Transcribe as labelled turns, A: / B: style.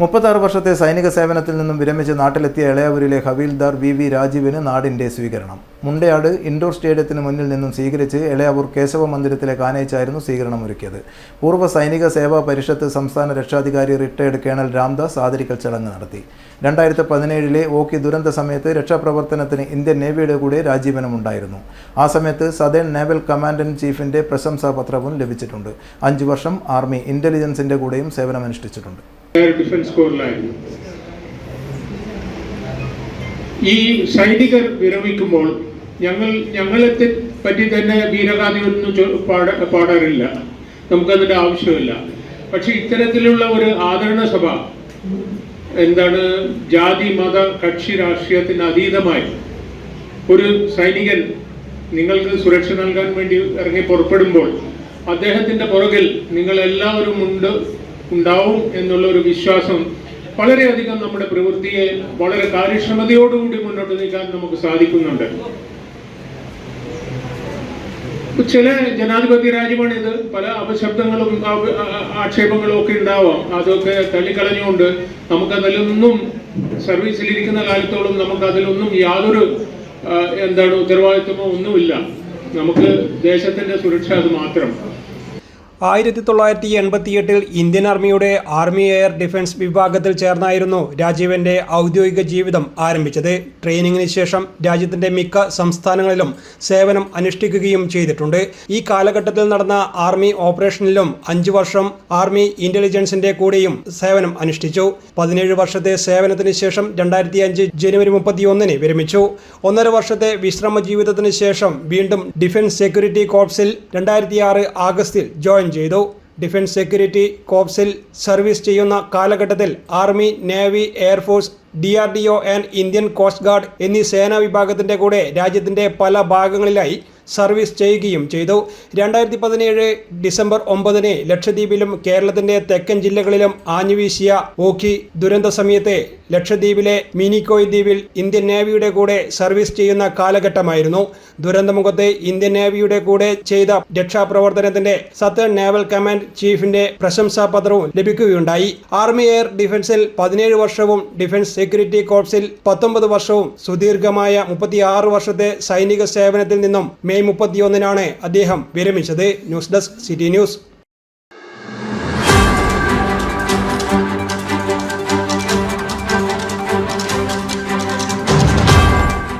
A: മുപ്പത്താറ് വർഷത്തെ സൈനിക സേവനത്തിൽ നിന്നും വിരമിച്ച് നാട്ടിലെത്തിയ ഇളയാവൂരിലെ ഹവീൽദാർ വി വി രാജീവിന് നാടിന്റെ സ്വീകരണം. മുണ്ടയാട് ഇൻഡോർ സ്റ്റേഡിയത്തിന് മുന്നിൽ നിന്നും സ്വീകരിച്ച് ഇളയാവൂർ കേശവ മന്ദിരത്തിലെ കാനയിച്ചായിരുന്നു സ്വീകരണം ഒരുക്കിയത് പൂർവ സൈനിക സേവാ പരിഷത്ത് സംസ്ഥാന രക്ഷാധികാരി റിട്ടയർഡ് കേണൽ രാംദാസ് ആദരിക്കൽ ചടങ്ങ് നടത്തി. രണ്ടായിരത്തി പതിനേഴിലെ ഓക്കി ദുരന്ത സമയത്ത് രക്ഷാപ്രവർത്തനത്തിന് ഇന്ത്യൻ നേവിയുടെ കൂടെ രാജീവനും ഉണ്ടായിരുന്നു ആ സമയത്ത് സദേൺ നേവൽ കമാൻഡൻ ചീഫിന്റെ പ്രശംസാ പത്രവും ലഭിച്ചിട്ടുണ്ട്. അഞ്ചു വർഷം ആർമി ഇന്റലിജൻസിന്റെ കൂടെയും സേവനമനുഷ്ഠിച്ചിട്ടുണ്ട്.
B: ഡിഫൻസ് കോറിലായിരുന്നു ഈ സൈനികർ വിരമിക്കുമ്പോൾ ഞങ്ങൾ ഞങ്ങളെ പറ്റി തന്നെ വീരഗാഥയൊന്നും പാട പാടാറില്ല. നമുക്കതിന്റെ ആവശ്യമില്ല. പക്ഷെ ഇത്തരത്തിലുള്ള ഒരു ആദരണ സഭ എന്താണ് ജാതി മത കക്ഷി രാഷ്ട്രീയത്തിന് അതീതമായി ഒരു സൈനികൻ നിങ്ങൾക്ക് സുരക്ഷ നൽകാൻ വേണ്ടി ഇറങ്ങി പുറപ്പെടുമ്പോൾ അദ്ദേഹത്തിന്റെ പുറകിൽ നിങ്ങൾ എല്ലാവരും ഉണ്ട് ഉണ്ടാവും എന്നുള്ള ഒരു വിശ്വാസം വളരെയധികം നമ്മുടെ പ്രവൃത്തിയെ വളരെ കാര്യക്ഷമതയോടുകൂടി മുന്നോട്ട് നീക്കാൻ നമുക്ക് സാധിക്കുന്നുണ്ട്. ചില ജനാധിപത്യ രാജ്യമാണിത്. പല അപശബ്ദങ്ങളും ആക്ഷേപങ്ങളും ഒക്കെ ഉണ്ടാവാം. അതൊക്കെ തള്ളിക്കളഞ്ഞുകൊണ്ട് നമുക്ക് അതിലൊന്നും സർവീസിലിരിക്കുന്ന കാലത്തോളം നമുക്ക് അതിലൊന്നും യാതൊരു എന്താണ് ഉത്തരവാദിത്വമോ ഒന്നുമില്ല. നമുക്ക് ദേശത്തിന്റെ സുരക്ഷ അത് മാത്രം.
C: ആയിരത്തി തൊള്ളായിരത്തി എൺപത്തിയെട്ടിൽ ഇന്ത്യൻ ആർമിയുടെ ആർമി എയർ ഡിഫൻസ് വിഭാഗത്തിൽ ചേർന്നായിരുന്നു രാജീവന്റെ ഔദ്യോഗിക ജീവിതം ആരംഭിച്ചത്. ട്രെയിനിങ്ങിന് ശേഷം രാജ്യത്തിന്റെ മിക്ക സംസ്ഥാനങ്ങളിലും സേവനം അനുഷ്ഠിക്കുകയും ചെയ്തിട്ടുണ്ട്. ഈ കാലഘട്ടത്തിൽ നടന്ന ആർമി ഓപ്പറേഷനിലും അഞ്ചു വർഷം ആർമി ഇന്റലിജൻസിന്റെ കൂടെയും സേവനം അനുഷ്ഠിച്ചു. പതിനേഴ് വർഷത്തെ സേവനത്തിന് ശേഷം രണ്ടായിരത്തി അഞ്ച് ജനുവരി മുപ്പത്തിയൊന്നിന് വിരമിച്ചു. ഒന്നര വർഷത്തെ വിശ്രമ ജീവിതത്തിന് ശേഷം വീണ്ടും ഡിഫൻസ് സെക്യൂരിറ്റി കോർപ്സിൽ രണ്ടായിരത്തി ആറ് ആഗസ്റ്റിൽ ജോയിൻ ചെയ്തു. ഡിഫൻസ് സെക്യൂരിറ്റി കോപ്സിൽ സർവീസ് ചെയ്യുന്ന കാലഘട്ടത്തിൽ army navy air force D R D O and Indian coast guard എന്നീ സേനാ വിഭാഗത്തിന്റെ കൂടെ രാജ്യത്തിന്റെ പല ഭാഗങ്ങളിലായി സർവീസ് ചെയ്യുകയും ചെയ്തു. രണ്ടായിരത്തി പതിനേഴ് ഡിസംബർ ഒമ്പതിന് ലക്ഷദ്വീപിലും കേരളത്തിന്റെ തെക്കൻ ജില്ലകളിലും ആഞ്ഞുവീശിയ ഓഖി ദുരന്ത സമയത്തെ ലക്ഷദ്വീപിലെ മിനിക്കോയ് ദ്വീപിൽ ഇന്ത്യൻ നേവിയുടെ കൂടെ സർവീസ് ചെയ്യുന്ന കാലഘട്ടമായിരുന്നു. ദുരന്തമുഖത്തെ ഇന്ത്യൻ നേവിയുടെ കൂടെ ചെയ്ത രക്ഷാപ്രവർത്തനത്തിന്റെ സത്തേൺ നേവൽ കമാൻഡ് ചീഫിന്റെ പ്രശംസാ പത്രവും ലഭിക്കുകയുണ്ടായി. ആർമി എയർ ഡിഫൻസിൽ പതിനേഴ് വർഷവും ഡിഫൻസ് സെക്യൂരിറ്റി കോർപ്സിൽ പത്തൊമ്പത് വർഷവും സുദീർഘമായ മുപ്പത്തിയാറ് വർഷത്തെ സൈനിക സേവനത്തിൽ നിന്നും മുപ്പത്തിയൊന്നിനാണ് അദ്ദേഹം വിരമിച്ചത്. News desk city news.